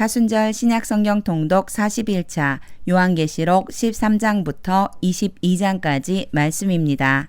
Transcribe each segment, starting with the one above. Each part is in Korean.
사순절 신약성경 통독 41차 요한계시록 13장부터 22장까지 말씀입니다.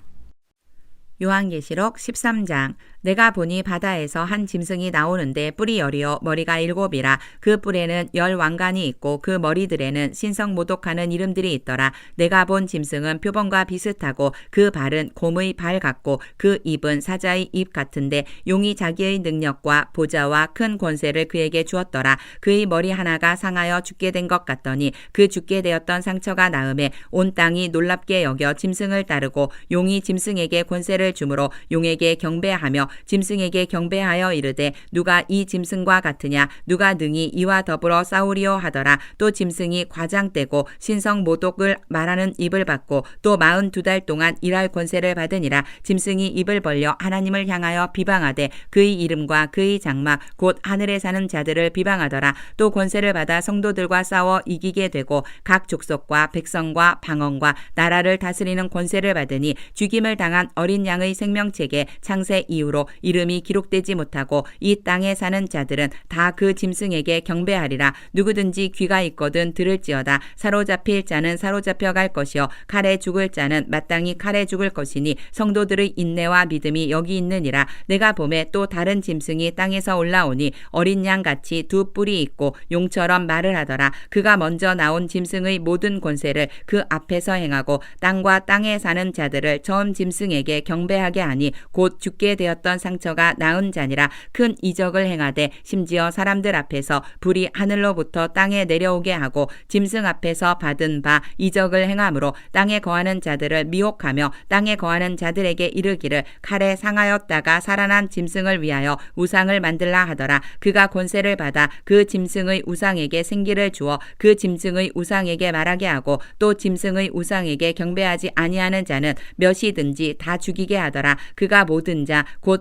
요한계시록 13장 내가 보니 바다에서 한 짐승이 나오는데 뿔이 열이요 머리가 일곱이라 그 뿔에는 열 왕관이 있고 그 머리들에는 신성 모독하는 이름들이 있더라. 내가 본 짐승은 표범과 비슷하고 그 발은 곰의 발 같고 그 입은 사자의 입 같은데 용이 자기의 능력과 보좌와 큰 권세를 그에게 주었더라. 그의 머리 하나가 상하여 죽게 된 것 같더니 그 죽게 되었던 상처가 나음에 온 땅이 놀랍게 여겨 짐승을 따르고 용이 짐승에게 권세를 주므로 용에게 경배하며 짐승에게 경배하여 이르되 누가 이 짐승과 같으냐? 누가 능히 이와 더불어 싸우리요 하더라. 또 짐승이 과장되고 신성 모독을 말하는 입을 받고 또 마흔 두 달 동안 일할 권세를 받으니라. 짐승이 입을 벌려 하나님을 향하여 비방하되 그의 이름과 그의 장막 곧 하늘에 사는 자들을 비방하더라. 또 권세를 받아 성도들과 싸워 이기게 되고 각 족속과 백성과 방언과 나라를 다스리는 권세를 받으니 죽임을 당한 어린 양의 생명책에 창세 이후로 이름이 기록되지 못하고 이 땅에 사는 자들은 다 그 짐승에게 경배하리라. 누구든지 귀가 있거든 들을지어다. 사로잡힐 자는 사로잡혀 갈 것이요. 칼에 죽을 자는 마땅히 칼에 죽을 것이니 성도들의 인내와 믿음이 여기 있느니라. 내가 봄에 또 다른 짐승이 땅에서 올라오니 어린 양 같이 두 뿔이 있고 용처럼 말을 하더라. 그가 먼저 나온 짐승의 모든 권세를 그 앞에서 행하고 땅과 땅에 사는 자들을 처음 짐승에게 경배하게 하니 곧 죽게 되었던 상처가 나은 자니라 큰 이적을 행하되 심지어 사람들 앞에서 불이 하늘로부터 땅에 내려오게 하고 짐승 앞에서 받은 바 이적을 행함으로 땅에 거하는 자들을 미혹하며 땅에 거하는 자들에게 이르기를 칼에 상하였다가 살아난 짐승을 위하여 우상을 만들라 하더라. 그가 권세를 받아 그 짐승의 우상에게 생기를 주어 그 짐승의 우상에게 말하게 하고 또 짐승의 우상에게 경배하지 아니하는 자는 몇이든지 다 죽이게 하더라. 그가 모든 자 곧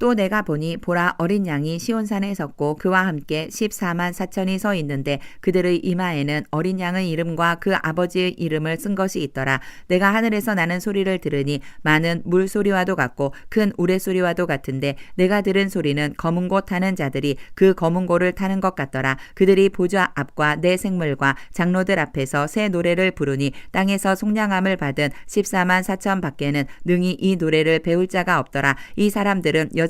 또 내가 보니 보라 어린 양이 시온산에 섰고 그와 함께 14만 4천이 서 있는데 그들의 이마에는 어린 양의 이름과 그 아버지의 이름을 쓴 것이 있더라. 내가 하늘에서 나는 소리를 들으니 많은 물소리와도 같고 큰 우레소리와도 같은데 내가 들은 소리는 검은 고 타는 자들이 그 검은 고를 타는 것 같더라. 그들이 보좌 앞과 내 생물과 장로들 앞에서 새 노래를 부르니 땅에서 속량함을 받은 14만 4천 밖에는 능히 이 노래를 배울 자가 없더라. 이 사람들은 여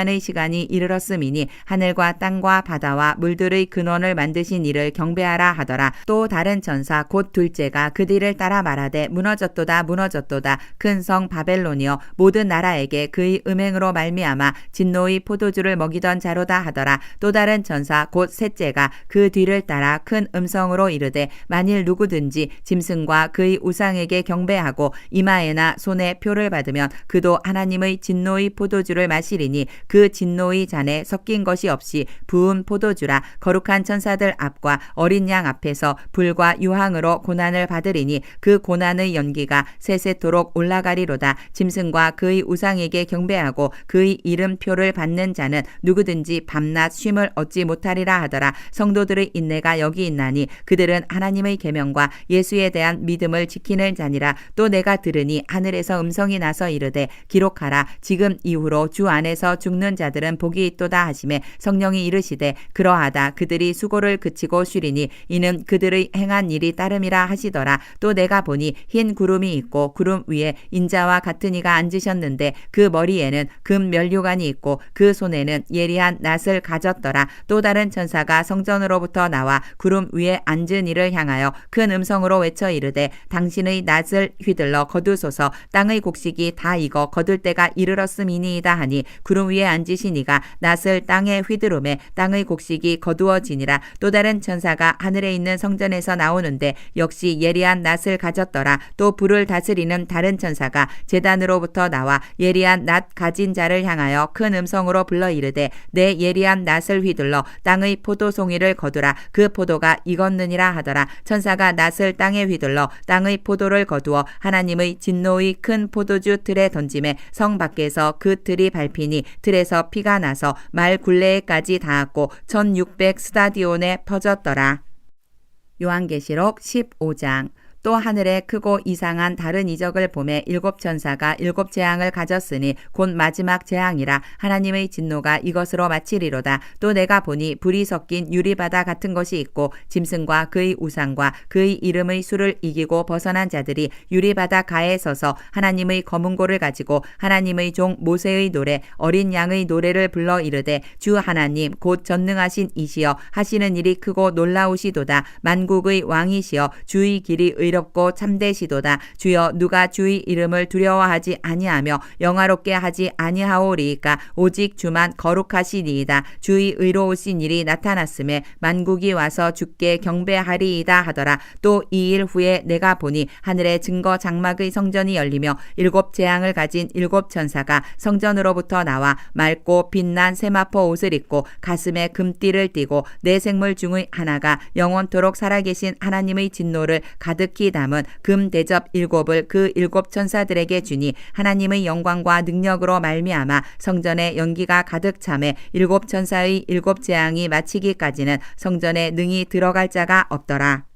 심판의 시간이 이르렀음이니 하늘과 땅과 바다와 물들의 근원을 만드신 이를 경배하라 하더라. 또 다른 전사 곧 둘째가 그 뒤를 따라 말하되 무너졌도다 무너졌도다 큰 성 바벨론이여 모든 나라에게 그의 음행으로 말미암아 진노의 포도주를 먹이던 자로다 하더라. 또 다른 전사 곧 셋째가 그 뒤를 따라 큰 음성으로 이르되 만일 누구든지 짐승과 그의 우상에게 경배하고 이마에나 손에 표를 받으면 그도 하나님의 진노의 포도주를 마시리니 그 진노의 잔에 섞인 것이 없이 부은 포도주라 거룩한 천사들 앞과 어린 양 앞에서 불과 유황으로 고난을 받으리니 그 고난의 연기가 세세토록 올라가리로다. 짐승과 그의 우상에게 경배하고 그의 이름표를 받는 자는 누구든지 밤낮 쉼을 얻지 못하리라 하더라. 성도들의 인내가 여기 있나니 그들은 하나님의 계명과 예수에 대한 믿음을 지키는 자니라. 또 내가 들으니 하늘에서 음성이 나서 이르되 기록하라. 지금 이후로 주 안에서 죽는 먹는 자들은 복이 있도다 하심에 성령이 이르시되 그러하다 그들이 수고를 그치고 쉬리니 이는 그들의 행한 일이 따름이라 하시더라. 또 내가 보니 흰 구름이 있고 구름 위에 인자와 같은 이가 앉으셨는데 그 머리에는 금 면류관이 있고 그 손에는 예리한 낫을 가졌더라. 또 다른 천사가 성전으로부터 나와 구름 위에 앉은 이를 향하여 큰 음성으로 외쳐 이르되 당신의 낫을 휘둘러 거두소서. 땅의 곡식이 다 익어 거둘 때가 이르렀음이니이다 하니 구름 위에 앉으신 이가 낫을 땅에 휘두르매 땅의 곡식이 거두어지니라. 또 다른 천사가 하늘에 있는 성전에서 나오는데 역시 예리한 낫을 가졌더라. 또 불을 다스리는 다른 천사가 재단으로부터 나와 예리한 낫 가진 자를 향하여 큰 음성으로 불러 이르되 내 예리한 낫을 휘둘러 땅의 포도송이를 거두라. 그 포도가 익었느니라 하더라. 천사가 낫을 땅에 휘둘러 땅의 포도를 거두어 하나님의 진노의 큰 포도주 틀에 던짐에 성 밖에서 그 틀이 밟히니 틀에 서 피가 나서 말 굴레에까지 닿았고 1600 스타디온에 퍼졌더라. 요한계시록 15장 또 하늘에 크고 이상한 다른 이적을 보매 일곱 천사가 일곱 재앙을 가졌으니 곧 마지막 재앙이라 하나님의 진노가 이것으로 마치리로다. 또 내가 보니 불이 섞인 유리바다 같은 것이 있고 짐승과 그의 우상과 그의 이름의 수를 이기고 벗어난 자들이 유리바다 가에 서서 하나님의 검은고를 가지고 하나님의 종 모세의 노래 어린 양의 노래를 불러 이르되 주 하나님 곧 전능하신 이시여 하시는 일이 크고 놀라우시도다 만국의 왕이시여 주의 길이 의 롭고 참되시도다. 주여 누가 주의 이름을 두려워하지 아니하며 영화롭게 하지 아니하오리이까? 오직 주만 거룩하시니이다. 주의 의로우신 일이 나타났음에 만국이 와서 주께 경배하리이다 하더라. 또 이 일 후에 내가 보니 하늘의 증거 장막의 성전이 열리며 일곱 재앙을 가진 일곱 천사가 성전으로부터 나와 맑고 빛난 세마포 옷을 입고 가슴에 금띠를 띠고 내 생물 중의 하나가 영원토록 살아계신 하나님의 진노를 가득히 담은 금 대접 일곱을 그 일곱 천사들에게 주니 하나님의 영광과 능력으로 말미암아 성전에 연기가 가득 참에 일곱 천사의 일곱 재앙이 마치기까지는 성전에 능히 들어갈 자가 없더라.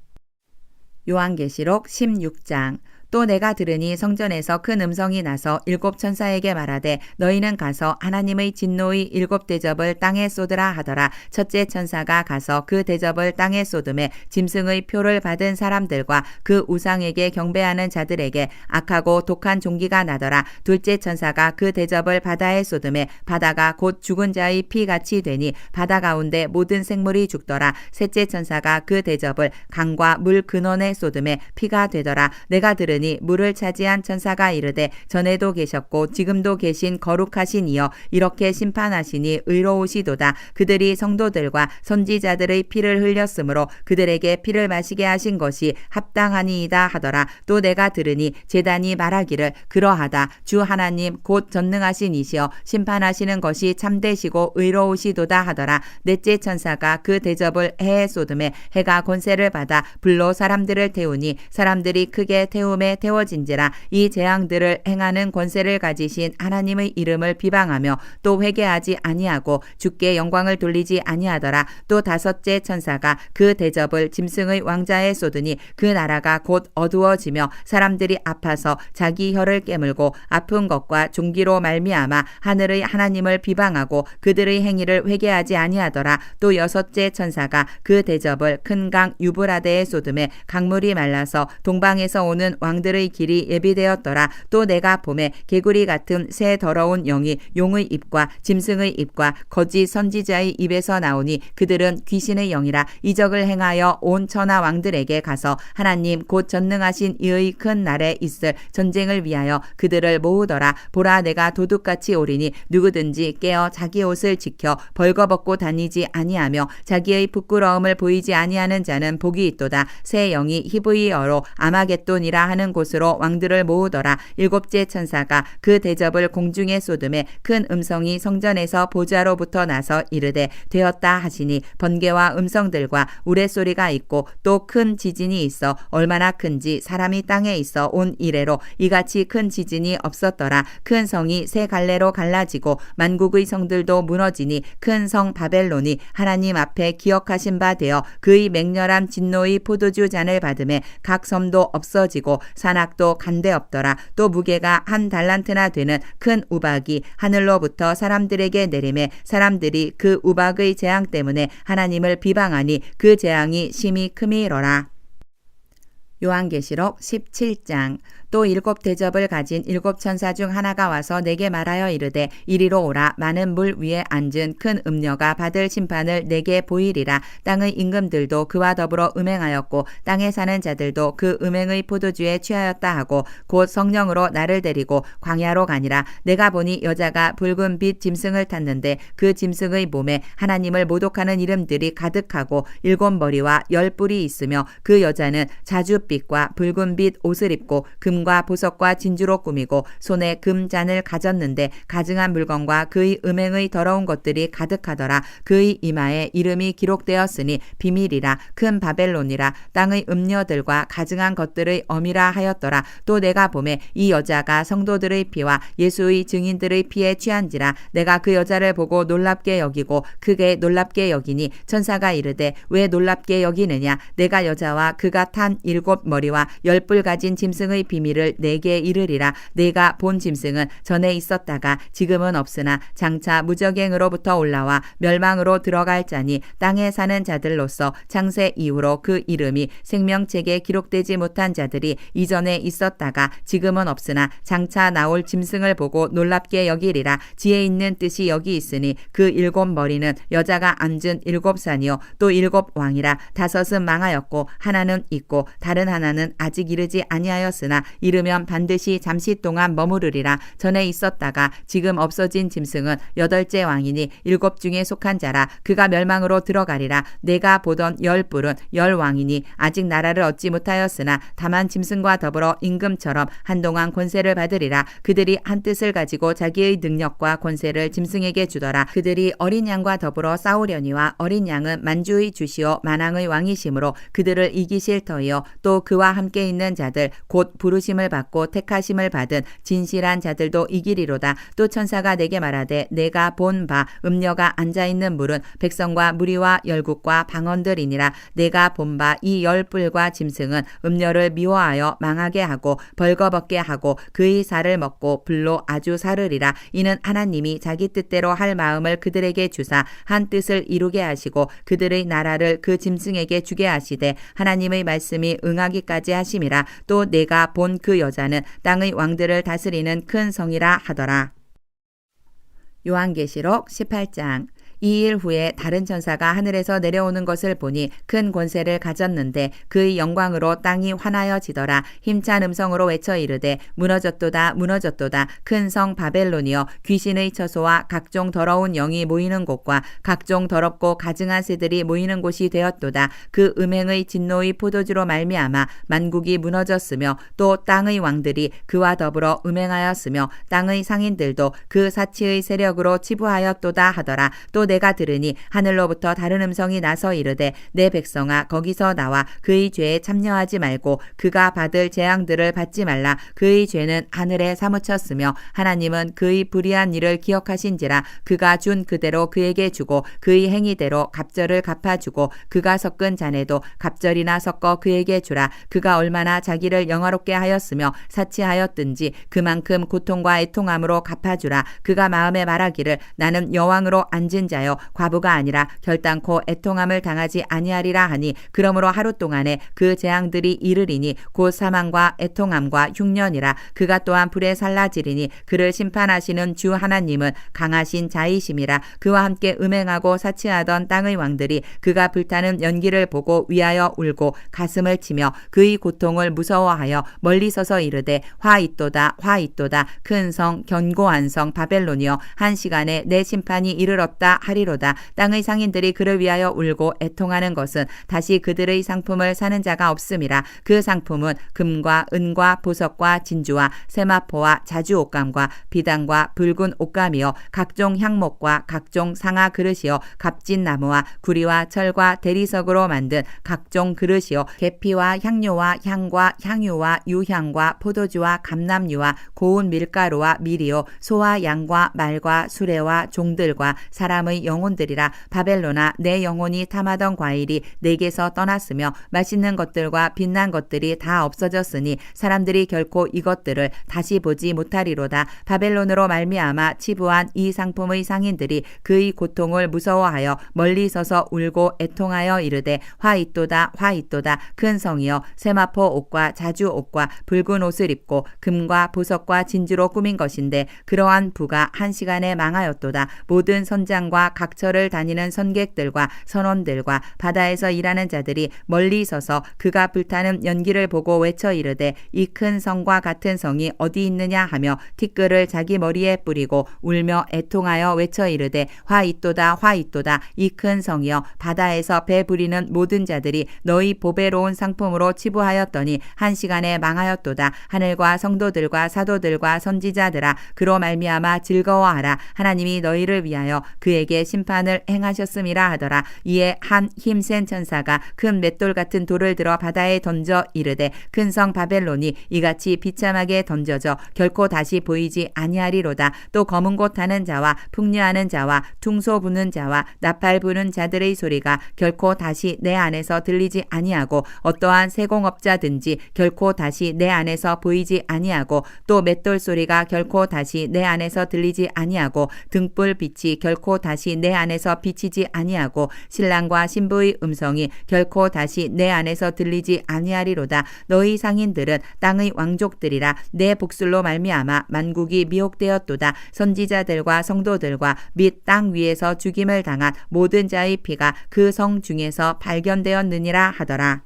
요한계시록 16장 또 내가 들으니 성전에서 큰 음성이 나서 일곱 천사에게 말하되 너희는 가서 하나님의 진노의 일곱 대접을 땅에 쏟으라 하더라. 첫째 천사가 가서 그 대접을 땅에 쏟음에 짐승의 표를 받은 사람들과 그 우상에게 경배하는 자들에게 악하고 독한 종기가 나더라. 둘째 천사가 그 대접을 바다에 쏟음에 바다가 곧 죽은 자의 피같이 되니 바다 가운데 모든 생물이 죽더라. 셋째 천사가 그 대접을 강과 물 근원에 쏟음에 피가 되더라. 내가 들으니 물을 차지한 천사가 이르되 전에도 계셨고 지금도 계신 거룩하신 이여 이렇게 심판하시니 의로우시도다. 그들이 성도들과 선지자들의 피를 흘렸으므로 그들에게 피를 마시게 하신 것이 합당하니이다 하더라. 또 내가 들으니 제단이 말하기를 그러하다. 주 하나님 곧 전능하신 이시여 심판하시는 것이 참되시고 의로우시도다 하더라. 넷째 천사가 그 대접을 해에 쏟음에 해가 권세를 받아 불로 사람들을 태우니 사람들이 크게 태움에 태워진지라 이 재앙들을 행하는 권세를 가지신 하나님의 이름을 비방하며 또 회개하지 아니하고 주께 영광을 돌리지 아니하더라. 또 다섯째 천사가 그 대접을 짐승의 왕자에 쏟으니 그 나라가 곧 어두워지며 사람들이 아파서 자기 혀를 깨물고 아픈 것과 종기로 말미암아 하늘의 하나님을 비방하고 그들의 행위를 회개하지 아니하더라. 또 여섯째 천사가 그 대접을 큰 강 유브라데에 쏟음에 강물이 말라서 동방에서 오는 왕 들의 길이 예비되었더라. 또 내가 봄에 개구리 같은 새 더러운 영이 용의 입과 짐승의 입과 거짓 선지자의 입에서 나오니 그들은 귀신의 영이라. 이적을 행하여 온 천하 왕들에게 가서 하나님 곧 전능하신 이의 큰 날에 있을 전쟁을 위하여 그들을 모으더라. 보라 내가 도둑같이 오리니 누구든지 깨어 자기 옷을 지켜 벌거벗고 다니지 아니하며 자기의 부끄러움을 보이지 아니하는 자는 복이 있도다. 새 영이 히브이어로 아마겟돈이라 하는 곳으로 왕들을 모으더라. 일곱째 천사가 그 대접을 공중에 쏟음에 큰 음성이 성전에서 보좌로부터 나서 이르되 되었다 하시니 번개와 음성들과 우레소리가 있고 또 큰 지진이 있어 얼마나 큰지 사람이 땅에 있어 온 이래로 이같이 큰 지진이 없었더라. 큰 성이 세 갈래로 갈라지고 만국의 성들도 무너지니 큰 성 바벨론이 하나님 앞에 기억하신 바 되어 그의 맹렬한 진노의 포도주 잔을 받음에 각 섬도 없어지고 산악도 간데 없더라. 또 무게가 한 달란트나 되는 큰 우박이 하늘로부터 사람들에게 내림에 사람들이 그 우박의 재앙 때문에 하나님을 비방하니 그 재앙이 심히 크미러라. 요한계시록 17장 또 일곱 대접을 가진 일곱 천사 중 하나가 와서 내게 말하여 이르되 이리로 오라. 많은 물 위에 앉은 큰 음녀가 받을 심판을 내게 보이리라. 땅의 임금들도 그와 더불어 음행하였고 땅에 사는 자들도 그 음행의 포도주에 취하였다 하고 곧 성령으로 나를 데리고 광야로 가니라. 내가 보니 여자가 붉은 빛 짐승을 탔는데 그 짐승의 몸에 하나님을 모독하는 이름들이 가득하고 일곱 머리와 열 뿔이 있으며 그 여자는 자주빛과 붉은 빛 옷을 입고 금과 보석과 진주로 꾸미고 손에 금 잔을 가졌는데 가증한 물건과 그의 음행의 더러운 것들이 가득하더라. 그의 이마에 이름이 기록되었으니 비밀이라 큰 바벨론이라 땅의 음녀들과 가증한 것들의 어미라 하였더라. 또 내가 보매 이 여자가 성도들의 피와 예수의 증인들의 피에 취한지라 내가 그 여자를 보고 놀랍게 여기고 크게 놀랍게 여기니 천사가 이르되 왜 놀랍게 여기느냐 내가 여자와 그가 탄 일곱 머리와 열 뿔 가진 짐승의 비밀 을 내게 이르리라. 내가 본 짐승은 전에 있었다가 지금은 없으나 장차 무적행으로부터 올라와 멸망으로 들어갈 자니 땅에 사는 자들로서 창세 이후로 그 이름이 생명책에 기록되지 못한 자들이 이전에 있었다가 지금은 없으나 장차 나올 짐승을 보고 놀랍게 여기리라. 지혜 있는 뜻이 여기 있으니 그 일곱 머리는 여자가 앉은 일곱 산이요. 또 일곱 왕이라 다섯은 망하였고 하나는 있고 다른 하나는 아직 이르지 아니하였으나 이르면 반드시 잠시 동안 머무르리라. 전에 있었다가 지금 없어진 짐승은 여덟째 왕이니 일곱 중에 속한 자라. 그가 멸망으로 들어가리라. 내가 보던 열 뿔은 열 왕이니 아직 나라를 얻지 못하였으나 다만 짐승과 더불어 임금처럼 한동안 권세를 받으리라. 그들이 한 뜻을 가지고 자기의 능력과 권세를 짐승에게 주더라. 그들이 어린 양과 더불어 싸우려니와 어린 양은 만주의 주시오 만왕의 왕이심으로 그들을 이기실 터이요. 또 그와 함께 있는 자들 곧 부르 심을 받고 택하심을 받은 진실한 자들도 이기리로다. 또 천사가 내게 말하되 내가 본 바 음녀가 앉아 있는 물은 백성과 무리와 열국과 방언들이니라. 내가 본 바 이 열뿔과 짐승은 음녀를 미워하여 망하게 하고 벌거벗게 하고 그의 살을 먹고 불로 아주 사르리라. 이는 하나님이 자기 뜻대로 할 마음을 그들에게 주사 한 뜻을 이루게 하시고 그들의 나라를 그 짐승에게 주게 하시되 하나님의 말씀이 응하기까지 하심이라. 또 내가 본그 여자는 땅의 왕들을 다스리는 큰 성이라 하더라. 요한계시록 18장 이 일 후에 다른 천사가 하늘에서 내려오는 것을 보니 큰 권세를 가졌는데 그의 영광으로 땅이 환하여지더라. 힘찬 음성으로 외쳐 이르되 무너졌도다 무너졌도다. 큰 성 바벨론이여 귀신의 처소와 각종 더러운 영이 모이는 곳과 각종 더럽고 가증한 새들이 모이는 곳이 되었도다. 그 음행의 진노의 포도주로 말미암아 만국이 무너졌으며 또 땅의 왕들이 그와 더불어 음행하였으며 땅의 상인들도 그 사치의 세력으로 치부하였도다 하더라. 또내 가 들으니 하늘로부터 다른 음성이 나서 이르되 내 백성아 거기서 나와 그의 죄에 참여하지 말고 그가 받을 재앙들을 받지 말라. 그의 죄는 하늘에 사무쳤으며 하나님은 그의 불의한 일을 기억하신지라. 그가 준 그대로 그에게 주고 그의 행위대로 갑절을 갚아주고 그가 섞은 잔에도 갑절이나 섞어 그에게 주라. 그가 얼마나 자기를 영화롭게 하였으며 사치하였든지 그만큼 고통과 애통함으로 갚아주라. 그가 마음에 말하기를 나는 여왕으로 앉은 자여 과부가 아니라 결단코 애통함을 당하지 아니하리라 하니 그러므로 하루 동안에 그 재앙들이 이르리니 곧 사망과 애통함과 흉년이라 그가 또한 불에 살라지리니 그를 심판하시는 주 하나님은 강하신 자이심이라 그와 함께 음행하고 사치하던 땅의 왕들이 그가 불타는 연기를 보고 위하여 울고 가슴을 치며 그의 고통을 무서워하여 멀리 서서 이르되 화 있도다 화 있도다. 큰 성 견고한 성 바벨론이여 한 시간에 내 심판이 이르렀다 하리로다. 땅의 상인들이 그를 위하여 울고 애통하는 것은 다시 그들의 상품을 사는 자가 없음이라. 그 상품은 금과 은과 보석과 진주와 세마포와 자주 옷감과 비단과 붉은 옷감이요. 각종 향목과 각종 상아 그릇이요. 값진 나무와 구리와 철과 대리석으로 만든 각종 그릇이요. 계피와 향료와 향과 향유와 유향과 포도주와 감람유와 고운 밀가루와 밀이요. 소와 양과 말과 수레와 종들과 사람의 땅의 영혼들이라 바벨로나 내 영혼이 탐하던 과일이 내게서 떠났으며 맛있는 것들과 빛난 것들이 다 없어졌으니 사람들이 결코 이것들을 다시 보지 못하리로다. 바벨론으로 말미암아 치부한 이 상품의 상인들이 그의 고통을 무서워하여 멀리 서서 울고 애통하여 이르되 화 있도다 화 있도다. 큰 성이여 세마포 옷과 자주 옷과 붉은 옷을 입고 금과 보석과 진주로 꾸민 것인데 그러한 부가 한 시간에 망하였도다. 모든 선장과 각처를 다니는 선객들과 선원들과 바다에서 일하는 자들이 멀리 서서 그가 불타는 연기를 보고 외쳐 이르되 이 큰 성과 같은 성이 어디 있느냐? 하며 티끌을 자기 머리에 뿌리고 울며 애통하여 외쳐 이르되 화 있도다 화 있도다. 이 큰 성이여 바다에서 배 부리는 모든 자들이 너희 보배로운 상품으로 치부하였더니 한 시간에 망하였도다. 하늘과 성도들과 사도들과 선지자들아 그로 말미암아 즐거워하라. 하나님이 너희를 위하여 그에게 심판을 행하셨음이라 하더라. 이에 한 힘센 천사가 큰 맷돌 같은 돌을 들어 바다에 던져 이르되 큰 성 바벨론이 이같이 비참하게 던져져 결코 다시 보이지 아니하리로다. 또 검은 곳 타는 자와 풍류하는 자와 퉁소 부는 자와 나팔 부는 자들의 소리가 결코 다시 내 안에서 들리지 아니하고 어떠한 세공업자든지 결코 다시 내 안에서 보이지 아니하고 또 맷돌 소리가 결코 다시 내 안에서 들리지 아니하고 등불 빛이 결코 다시 내 안에서 비치지 아니하고 신랑과 신부의 음성이 결코 다시 내 안에서 들리지 아니하리로다. 너희 상인들은 땅의 왕족들이라 내 복술로 말미암아 만국이 미혹되었도다. 선지자들과 성도들과 및 땅 위에서 죽임을 당한 모든 자의 피가 그 성 중에서 발견되었느니라 하더라.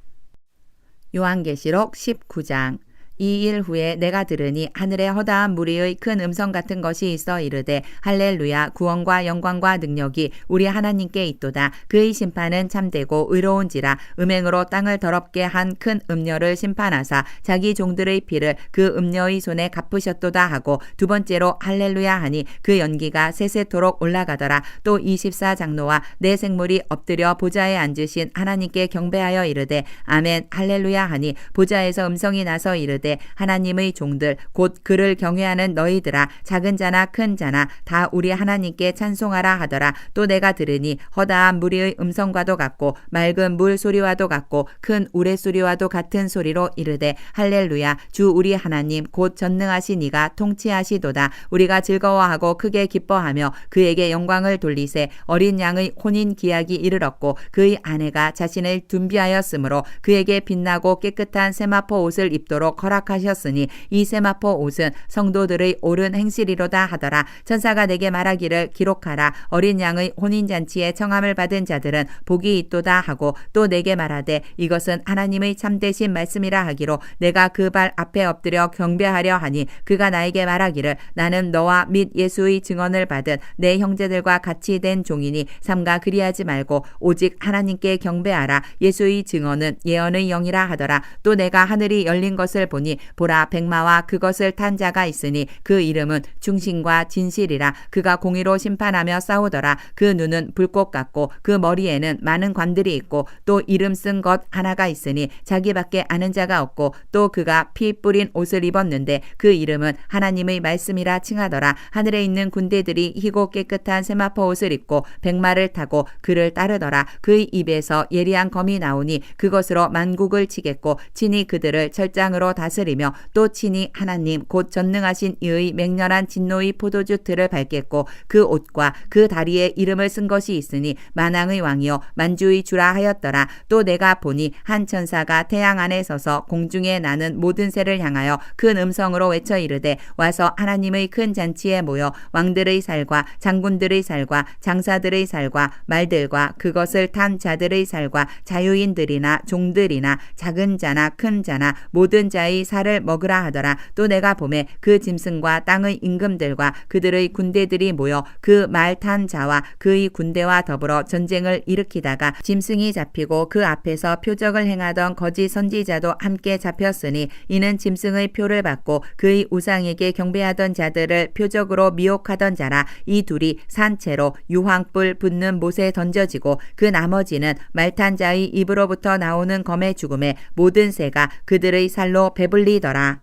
요한계시록 19장 이 일 후에 내가 들으니 하늘에 허다한 무리의 큰 음성 같은 것이 있어 이르되 할렐루야 구원과 영광과 능력이 우리 하나님께 있도다. 그의 심판은 참되고 의로운지라 음행으로 땅을 더럽게 한 큰 음녀를 심판하사 자기 종들의 피를 그 음녀의 손에 갚으셨도다 하고 두 번째로 할렐루야 하니 그 연기가 세세토록 올라가더라. 또 24장로와 내 생물이 엎드려 보좌에 앉으신 하나님께 경배하여 이르되 아멘 할렐루야 하니 보좌에서 음성이 나서 이르되 하나님의 종들 곧 그를 경외하는 너희들아 작은 자나 큰 자나 다 우리 하나님께 찬송하라 하더라. 또 내가 들으니 허다한 무리의 음성과도 같고 맑은 물 소리와도 같고 큰 우레 소리와도 같은 소리로 이르되 할렐루야. 주 우리 하나님 곧 전능하신 이가 통치하시도다. 우리가 즐거워하고 크게 기뻐하며 그에게 영광을 돌리세 어린 양의 혼인 기약이 이르렀고 그의 아내가 자신을 둔비하였으므로 그에게 빛나고 깨끗한 세마포 옷을 입도록 허락 하셨으니 이 세마포 옷은 성도들의 옳은 행실이로다 하더라. 천사가 내게 말하기를 기록하라. 어린 양의 혼인 잔치에 청함을 받은 자들은 복이 있도다 하고 또 내게 말하되 이것은 하나님의 참되신 말씀이라 하기로 내가 그 발 앞에 엎드려 경배하려 하니 그가 나에게 말하기를 나는 너와 및 예수의 증언을 받은 내 형제들과 같이 된 종이니 삼가 그리하지 말고 오직 하나님께 경배하라. 예수의 증언은 예언의 영이라 하더라. 또 내가 하늘이 열린 것을 보니 보라 백마와 그것을 탄 자가 있으니 그 이름은 중심과 진실이라 그가 공의로 심판하며 싸우더라. 그 눈은 불꽃 같고 그 머리에는 많은 관들이 있고 또 이름 쓴 것 하나가 있으니 자기밖에 아는 자가 없고 또 그가 피 뿌린 옷을 입었는데 그 이름은 하나님의 말씀이라 칭하더라. 하늘에 있는 군대들이 희고 깨끗한 세마포 옷을 입고 백마를 타고 그를 따르더라. 그의 입에서 예리한 검이 나오니 그것으로 만국을 치겠고 친히 그들을 철장으로 다 스리며 또 친히 하나님 곧 전능하신 이의 맹렬한 진노의 포도주 틀을 밟겠고 그 옷과 그 다리에 이름을 쓴 것이 있으니 만왕의 왕이요 만주의 주라 하였더라. 또 내가 보니 한 천사가 태양 안에 서서 공중에 나는 모든 새를 향하여 큰 음성으로 외쳐 이르되 와서 하나님의 큰 잔치에 모여 왕들의 살과 장군들의 살과 장사들의 살과 말들과 그것을 탄 자들의 살과 자유인들이나 종들이나 작은 자나 큰 자나 모든 자의 살을 먹으라 하더라. 또 내가 봄에 그 짐승과 땅의 임금들과 그들의 군대들이 모여 그 말탄 자와 그의 군대와 더불어 전쟁을 일으키다가 짐승이 잡히고 그 앞에서 표적을 행하던 거짓 선지자도 함께 잡혔으니 이는 짐승의 표를 받고 그의 우상에게 경배하던 자들을 표적으로 미혹하던 자라. 이 둘이 산채로 유황불 붙는 못에 던져지고 그 나머지는 말탄 자의 입으로부터 나오는 검의 죽음에 모든 새가 그들의 살로 배불 리더라.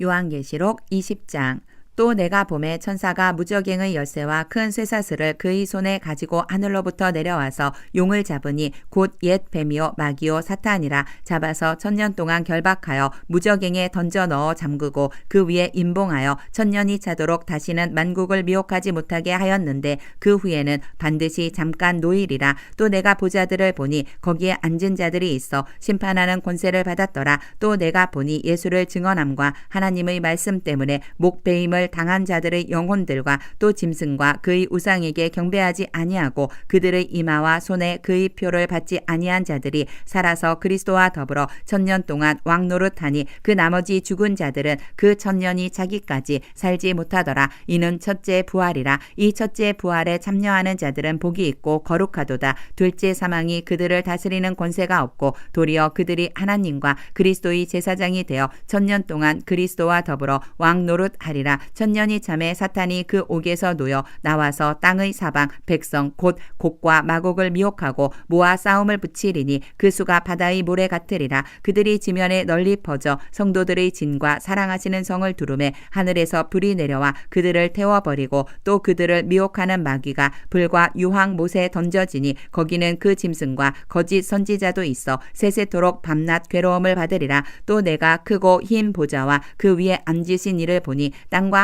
요한계시록 20장 또 내가 봄에 천사가 무적행의 열쇠와 큰 쇠사슬을 그의 손에 가지고 하늘로부터 내려와서 용을 잡으니 곧 옛 뱀이요 마귀요 사탄이라 잡아서 천년 동안 결박하여 무적행에 던져 넣어 잠그고 그 위에 임봉하여 천년이 차도록 다시는 만국을 미혹하지 못하게 하였는데 그 후에는 반드시 잠깐 노일이라 또 내가 보자들을 보니 거기에 앉은 자들이 있어 심판하는 권세를 받았더라. 또 내가 보니 예수를 증언함과 하나님의 말씀 때문에 목배임을 당한 자들의 영혼들과 또 짐승과 그의 우상에게 경배하지 아니하고 그들의 이마와 손에 그의 표를 받지 아니한 자들이 살아서 그리스도와 더불어 천년 동안 왕노릇하니 그 나머지 죽은 자들은 그 천년이 자기까지 살지 못하더라. 이는 첫째 부활이라. 이 첫째 부활에 참여하는 자들은 복이 있고 거룩하도다. 둘째 사망이 그들을 다스리는 권세가 없고 도리어 그들이 하나님과 그리스도의 제사장이 되어 천년 동안 그리스도와 더불어 왕 노릇하리라 천년이 참에 사탄이 그 옥에서 놓여 나와서 땅의 사방 백성 곧 곡과 마곡을 미혹하고 모아 싸움을 붙이리니 그 수가 바다의 모래 같으리라. 그들이 지면에 널리 퍼져 성도들의 진과 사랑하시는 성을 두름에 하늘에서 불이 내려와 그들을 태워버리고 또 그들을 미혹하는 마귀가 불과 유황 못에 던져지니 거기는 그 짐승과 거짓 선지자도 있어 세세토록 밤낮 괴로움을 받으리라. 또 내가 크고 흰 보좌와 그 위에 앉으신 이를 보니 땅과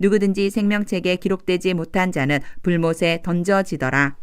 누구든지 생명책에 기록되지 못한 자는 불못에 던져지더라.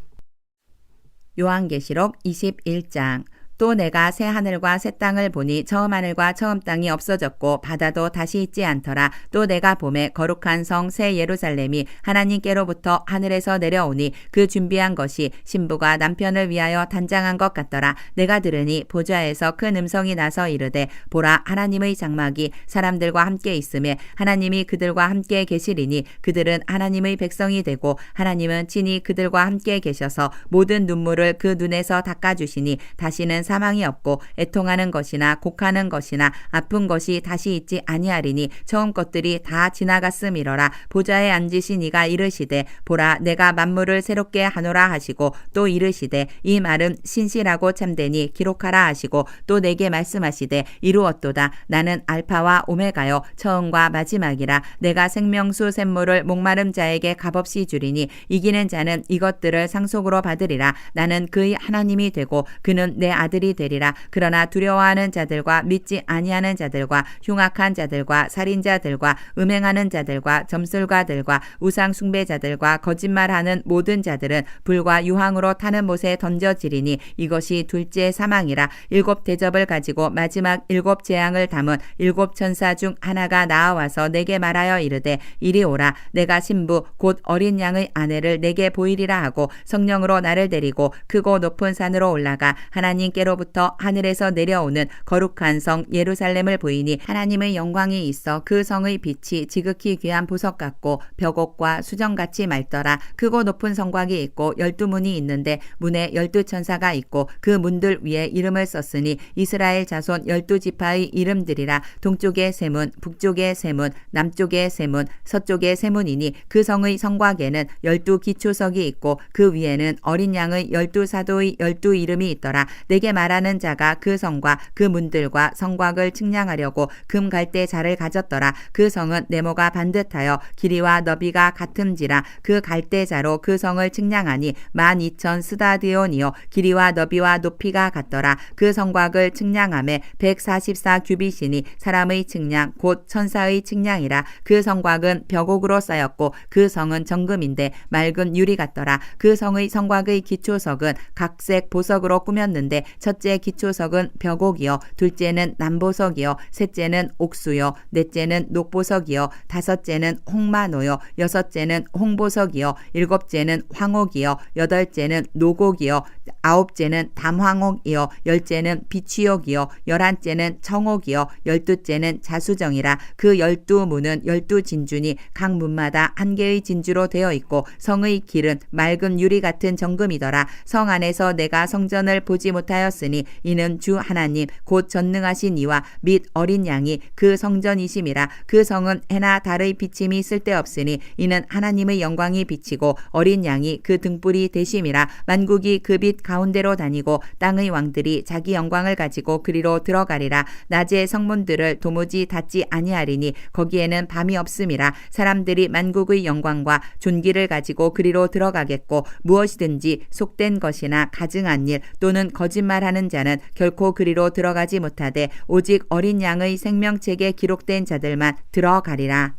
요한계시록 21장 또 내가 새 하늘과 새 땅을 보니 처음 하늘과 처음 땅이 없어졌고 바다도 다시 있지 않더라. 또 내가 봄에 거룩한 성 새 예루살렘이 하나님께로부터 하늘에서 내려오니 그 준비한 것이 신부가 남편을 위하여 단장한 것 같더라. 내가 들으니 보좌에서 큰 음성이 나서 이르되 보라 하나님의 장막이 사람들과 함께 있음에 하나님이 그들과 함께 계시리니 그들은 하나님의 백성이 되고 하나님은 친히 그들과 함께 계셔서 모든 눈물을 그 눈에서 닦아 주시니 다시는 사망이 없고 애통하는 것이나 곡하는 것이나 아픈 것이 다시 있지 아니하리니 처음 것들이 다 지나갔음이러라. 보좌에 앉으신 이가 이르시되 보라 내가 만물을 새롭게 하노라 하시고 또 이르시되 이 말은 신실하고 참되니 기록하라 하시고 또 내게 말씀하시되 이루었도다. 나는 알파와 오메가요. 처음과 마지막이라. 내가 생명수 샘물을 목마름 자에게 값없이 주리니 이기는 자는 이것들을 상속으로 받으리라. 나는 그의 하나님이 되고 그는 내 아들 아들이 되리라. 그러나 두려워하는 자들과 믿지 아니하는 자들과 흉악한 자들과 살인자들과 음행하는 자들과 점술가들과 우상 숭배자들과 거짓말하는 모든 자들은 불과 유황으로 타는 못에 던져지리니 이것이 둘째 사망이라. 일곱 대접을 가지고 마지막 일곱 재앙을 담은 일곱 천사 중 하나가 나와서 내게 말하여 이르되 이리 오라. 내가 신부 곧 어린 양의 아내를 내게 보이리라 하고 성령으로 나를 데리고 크고 높은 산으로 올라가 하나님께로 하나님께로부터 하늘에서 내려오는 거룩한 성 예루살렘을 보이니 하나님의 영광이 있어 그 성의 빛이 지극히 귀한 보석 같고 벽옥과 수정같이 맑더라. 크고 높은 성곽이 있고 열두 문이 있는데 문에 열두 천사가 있고 그 문들 위에 이름을 썼으니 이스라엘 자손 열두 지파의 이름들이라 동쪽의 세문, 북쪽의 세문, 남쪽의 세문, 서쪽의 세문이니 그 성의 성곽에는 열두 기초석이 있고 그 위에는 어린 양의 열두 사도의 열두 이름이 있더라. 내게 말하는 자가 그 성과 그 문들과 성곽을 측량하려고 금 갈대 자를 가졌더라. 그 성은 네모가 반듯하여 길이와 너비가 같음지라 그 갈대 자로 그 성을 측량하니 만 이천 스다디온이요 길이와 너비와 높이가 같더라. 그 성곽을 측량함에 백사십사 규빗이니 사람의 측량 곧 천사의 측량이라 그 성곽은 벽옥으로 쌓였고 그 성은 정금인데 맑은 유리 같더라. 그 성의 성곽의 기초석은 각색 보석으로 꾸몄는데 첫째 기초석은 벽옥이요. 둘째는 남보석이요. 셋째는 옥수요. 넷째는 녹보석이요. 다섯째는 홍마노요. 여섯째는 홍보석이요. 일곱째는 황옥이요. 여덟째는 노곡이요. 아홉째는 담황옥이요. 열째는 비취옥이요. 열한째는 청옥이요. 열두째는 자수정이라 그 열두 문은 열두 진준이 각 문마다 한 개의 진주로 되어 있고 성의 길은 맑은 유리 같은 정금이더라. 성 안에서 내가 성전을 보지 못하 였으니 이는 주 하나님 곧 전능하신 이와 및 어린 양이 그 성전이심이라 그 성은 해나 달의 비침이 쓸데없으니 이는 하나님의 영광이 비치고 어린 양이 그 등불이 되심이라 만국이 그 빛 가운데로 다니고 땅의 왕들이 자기 영광을 가지고 그리로 들어가리라. 낮에 성문들을 도무지 닫지 아니하리니 거기에는 밤이 없음이라 사람들이 만국의 영광과 존귀를 가지고 그리로 들어가겠고 무엇이든지 속된 것이나 가증한 일 또는 거짓말 하는 자는 결코 그리로 들어가지 못하되 오직 어린 양의 생명책에 기록된 자들만 들어가리라.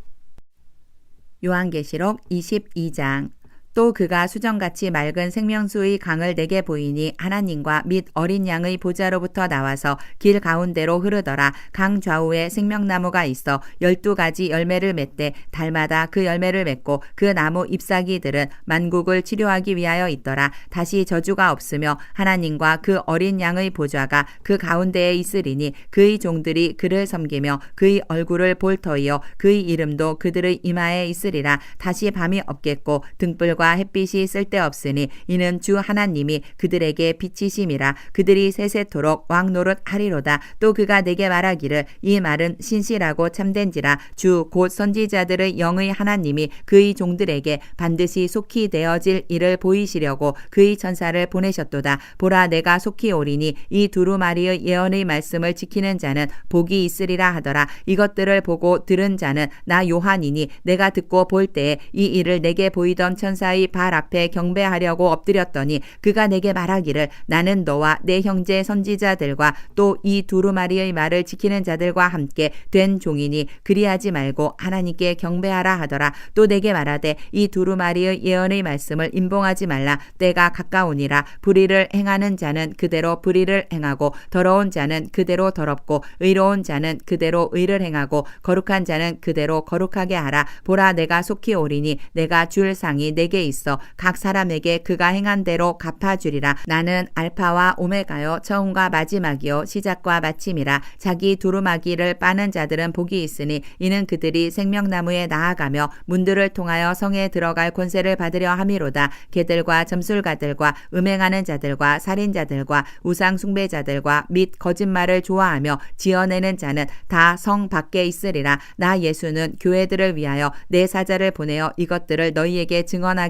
요한계시록 22장 또 그가 수정같이 맑은 생명수의 강을 내게 보이니 하나님과 및 어린 양의 보좌로부터 나와서 길 가운데로 흐르더라. 강 좌우에 생명나무가 있어 열두 가지 열매를 맺되 달마다 그 열매를 맺고 그 나무 잎사귀들은 만국을 치료하기 위하여 있더라. 다시 저주가 없으며 하나님과 그 어린 양의 보좌가 그 가운데에 있으리니 그의 종들이 그를 섬기며 그의 얼굴을 볼 터이요 그의 이름도 그들의 이마에 있으리라. 다시 밤이 없겠고 등불과 과 햇빛이 쓸데없으니 이는 주 하나님이 그들에게 빛이심이라 그들이 세세토록 왕 노릇 하리로다. 또 그가 내게 말하기를 이 말은 신실하고 참된지라 주 곧 선지자들의 영의 하나님이 그의 종들에게 반드시 속히 되어질 일을 보이시려고 그의 천사를 보내셨도다. 보라 내가 속히 오리니 이 두루마리의 예언의 말씀을 지키는 자는 복이 있으리라 하더라. 이것들을 보고 들은 자는 나 요한이니 내가 듣고 볼 때에 이 일을 내게 보이던 천사 천사의 발 앞에 경배하려고 엎드렸더니 그가 내게 말하기를 나는 너와 내 형제 선지자들과 또 이 두루마리의 말을 지키는 자들과 함께 된 종이니 그리하지 말고 하나님께 경배하라 하더라. 또 내게 말하되 이 두루마리의 예언의 말씀을 임봉하지 말라. 때가 가까우니라. 불의를 행하는 자는 그대로 불의를 행하고 더러운 자는 그대로 더럽고 의로운 자는 그대로 의를 행하고 거룩한 자는 그대로 거룩하게 하라. 보라 내가 속히 오리니 내가 줄 상이 내게 있어 각 사람에게 그가 행한 대로 갚아주리라. 나는 알파와 오메가요 처음과 마지막이요 시작과 마침이라. 자기 두루마기를 빠는 자들은 복이 있으니 이는 그들이 생명나무에 나아가며 문들을 통하여 성에 들어갈 권세를 받으려 함이로다. 개들과 점술가들과 음행하는 자들과 살인자들과 우상 숭배자들과 및 거짓말을 좋아하며 지어내는 자는 다 성 밖에 있으리라. 나 예수는 교회들을 위하여 내 사자를 보내어 이것들을 너희에게 증언하게